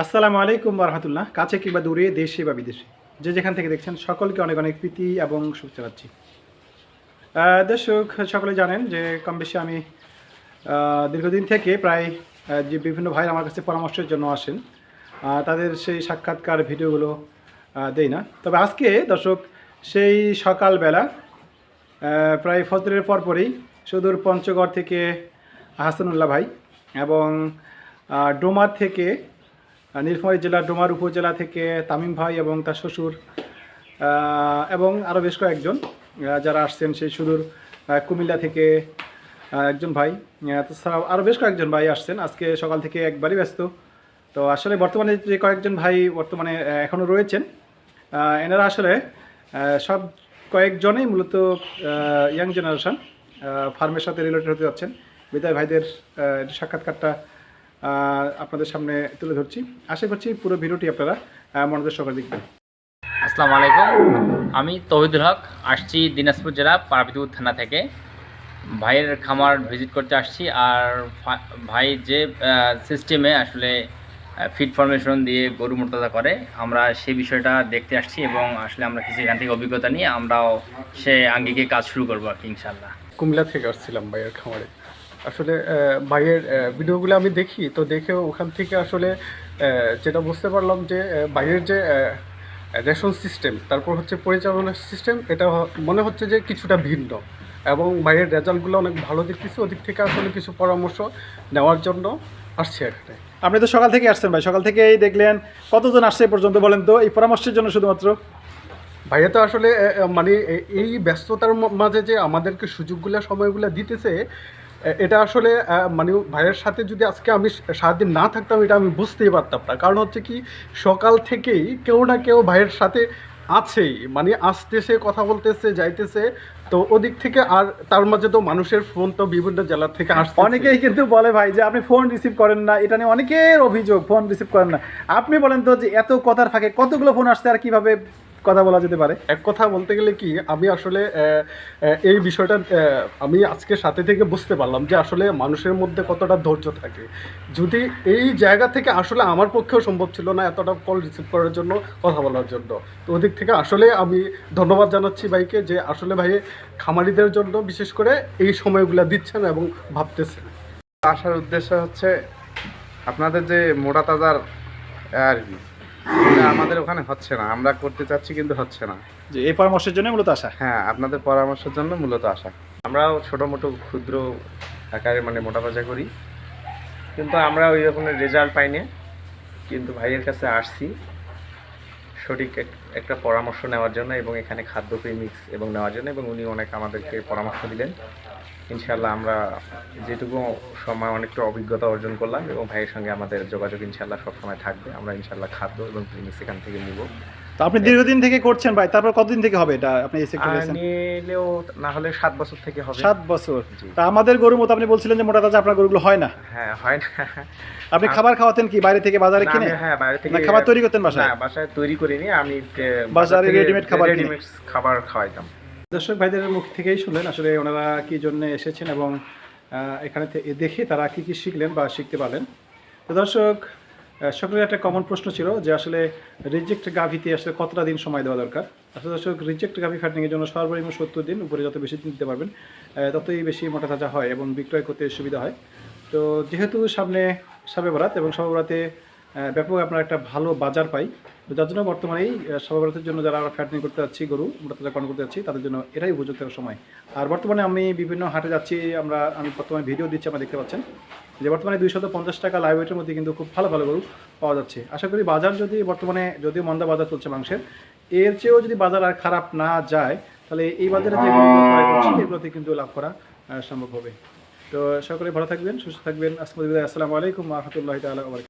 আসসালামু আলাইকুম রহমতুল্লাহ। কাছে কিংবা দূরে, দেশে বা বিদেশে। যে যেখান থেকে দেখছেন, সকলকে অনেক অনেক প্রীতি এবং শুভেচ্ছা পাচ্ছি দর্শক, সকলে জানেন যে কম বেশি আমি দীর্ঘদিন থেকে প্রায় যে বিভিন্ন ভাই আমার কাছে পরামর্শের জন্য আসেন তাদের সেই সাক্ষাৎকার ভিডিওগুলো দেই না। তবে আজকে, দর্শক, সেই সকালবেলা প্রায় ফজরের পরপরই সুদূর পঞ্চগড় থেকে হাসানুল্লাহ ভাই এবং ডোমার থেকে নীলফামারী জেলার ডোমার উপজেলা থেকে তামিম ভাই এবং তার শ্বশুর এবং আরও বেশ কয়েকজন যারা আসছেন সেই সুদূর কুমিল্লা থেকে একজন ভাই তাছাড়াও আরও বেশ কয়েকজন ভাই আসছেন। আজকে সকাল থেকে একবারই ব্যস্ত। তো আসলে বর্তমানে যে কয়েকজন ভাই বর্তমানে এখনও রয়েছেন এনারা আসলে সব কয়েকজনেই মূলত ইয়াং জেনারেশন ফার্মের সাথে রিলেটেড হতে যাচ্ছেন। বিদায় ভাইদের সাক্ষাৎকারটা আপনাদের সামনে তুলে ধরছি। আশা করছি পুরো ভিডিওটি আপনারা মনোযোগ সহকারে দেখবেন। আসসালামু আলাইকুম। আমি তহিদুল হক আসছি দিনাজপুর জেলা পারাপিতুর থানা থেকে। ভাইয়ের খামার ভিজিট করতে আসছি আর ভাই যে সিস্টেমে আসলে ফিড ফরমেশন দিয়ে গরু মোটাজা করে আমরা সেই বিষয়টা দেখতে আসছি এবং আসলে আমরা কিছু এখান থেকে অভিজ্ঞতা নিয়ে আমরাও সে আঙ্গিকে কাজ শুরু করব আর কি ইনশাল্লাহ কুমিল্লা থেকে আসছিলাম ভাইয়ের খামারে। আসলে ভাইয়ের ভিডিওগুলো আমি দেখি তো দেখে ওখান থেকে আসলে যেটা বুঝতে পারলাম যে ভাইয়ের যে রেশন সিস্টেম তারপর হচ্ছে পরিচালনা সিস্টেম এটা মনে হচ্ছে যে কিছুটা ভিন্ন। এবং ভাইয়ের রেজাল্টগুলো অনেক ভালো দেখতেছি ওদিক থেকে আসলে কিছু পরামর্শ নেওয়ার জন্য আসছে এখানে। আপনি তো সকাল থেকে আসছেন ভাই সকাল থেকেই দেখলেন কতজন আসছে এ পর্যন্ত বলেন তো এই পরামর্শের জন্য শুধুমাত্র? ভাইয়া তো আসলে মানে এই ব্যস্ততার মাঝে যে আমাদেরকে সুযোগগুলো সময়গুলো দিতেছে এটা আসলে মানে ভাইয়ের সাথে যদি আজকে আমি সারাদিন না থাকতাম, এটা আমি বুঝতেই পারতাম না। কারণ হচ্ছে কি, সকাল থেকেই কেউ না কেউ ভাইয়ের সাথে আছেই। মানে আসতেছে, কথা বলতেছে, যাইতেছে। তো ওদিক থেকে আর তার মাঝে তো মানুষের ফোন তো বিভিন্ন জেলা থেকে আসছে অনেকেই কিন্তু বলে ভাই যে, আপনি ফোন রিসিভ করেন না। এটা নিয়ে অনেকের অভিযোগ, ফোন রিসিভ করেন না। আপনি বলেন তো যে, এত কথার ফাঁকে কতগুলো ফোন আসছে আর কীভাবে কথা বলা যেতে পারে। এক কথা বলতে গেলে কি, আমি আসলে এই বিষয়টা আমি আজকে সাথে থেকে বুঝতে পারলাম যে আসলে মানুষের মধ্যে কতটা ধৈর্য থাকে। যদি এই জায়গা থেকে আসলে আমার পক্ষেও সম্ভব ছিল না এতটা কল রিসিভ করার জন্য, কথা বলার জন্য। তো ওদিক থেকে আসলে আমি ধন্যবাদ জানাচ্ছি ভাইকে যে আসলে ভাই খামারিদের জন্য বিশেষ করে এই সময়গুলো দিচ্ছেন এবং ভাবতেছেন। আসার উদ্দেশ্য হচ্ছে আপনাদের যে মোটা তাজার আর এটা আমাদের ওখানে হচ্ছে না। আমরা করতে চাচ্ছি কিন্তু হচ্ছে না। যে এই পরামর্শের জন্য মূলত আসা? হ্যাঁ আপনাদের পরামর্শের জন্য মূলত আসা। আমরাও ছোটো মোটো ক্ষুদ্র আকারে মানে মোটা বাজা করি। কিন্তু আমরা ওই রকমের রেজাল্ট পাইনি। কিন্তু ভাইয়ের কাছে আসছি। সঠিক একটা পরামর্শ নেওয়ার জন্য এবং এখানে খাদ্য প্রেমিক্স এবং নেওয়ার জন্য এবং উনি অনেক আমাদেরকে পরামর্শ দিলেন। ইনশাল্লাহ আমরা যেটুকু সময়, অনেকটা অভিজ্ঞতা অর্জন করলাম এবং ভাইয়ের সঙ্গে আমাদের যোগাযোগ ইনশাল্লাহ সবসময় থাকবে। আমরা ইনশাল্লাহ খাদ্য এবং প্রেমিক্স এখান থেকে নিব। আপনি দীর্ঘদিন থেকে করছেন ভাই তারপর কতদিন থেকে হবে এটা আপনি এই সেক্টরে আর নিলেও না হলে সাত বছর থেকে হবে। সাত বছর। তা আমাদের গরুর মতো আপনি বলছিলেন যে মোটা তাজা আপনার গরুগুলো হয় না। হ্যাঁ হয় না। আপনি খাবার খাওয়াতেন কি বাইরে থেকে বাজারে কিনে? হ্যাঁ বাইরে থেকে না খাবার তৈরি করতেন বাসায়? না বাসায় তৈরি করিনি আমি বাজারে রেডিমেড খাবার কিনে? রেডিমেড খাবার খাওয়াইতাম। দর্শক ভাইদের মুখ থেকেই শুনলেন আসলে ওনারা কি জন্য এসেছেন এবং এখানে দেখে তারা কি কি শিখলেন বা শিখতে পারলেন। তো দর্শক সকলের একটা কমন প্রশ্ন ছিল যে আসলে রিজেক্ট গাভিতে আসলে কতটা দিন সময় দেওয়া দরকার? আসলে দর্শক রিজেক্ট গাভি ফ্যাটিংয়ের জন্য সর্বনিম্ন সত্তর দিন, উপরে যত বেশি দিন দিতে পারবেন ততই বেশি মোটা তাজা হয় এবং বিক্রয় করতে সুবিধা হয়। তো যেহেতু সামনে সাবে বরাত এবং সবে বরাতে ব্যাপক আপনার একটা ভালো বাজার পাই, তো যার জন্য বর্তমানেই বরাতের জন্য যারা আমরা ফ্যাটনিং করতে যাচ্ছি, গরু মোটা তাজা করতে যাচ্ছি, তাদের জন্য এটাই উপযুক্ত সময়। আর বর্তমানে আমি বিভিন্ন হাটে যাচ্ছি, আমরা, আমি বর্তমানে ভিডিও দিচ্ছি আমরা দেখতে পাচ্ছেন। যে বর্তমানে দুইশত পঞ্চাশ টাকা লাইভ ওয়েটের মধ্যে কিন্তু খুব ভালো ভালো গরু পাওয়া যাচ্ছে। আশা করি বাজার যদি বর্তমানে যদিও মন্দা বাজার চলছে মাংসের এর চেয়েও যদি বাজার আর খারাপ না যায় তাহলে এই বাজারে যে করছি এগুলোতে কিন্তু লাভ করা সম্ভব হবে। তো সকলে ভালো থাকবেন সুস্থ থাকবেন। আসসালামু আলাইকুম রহমতুল্লাহ তালা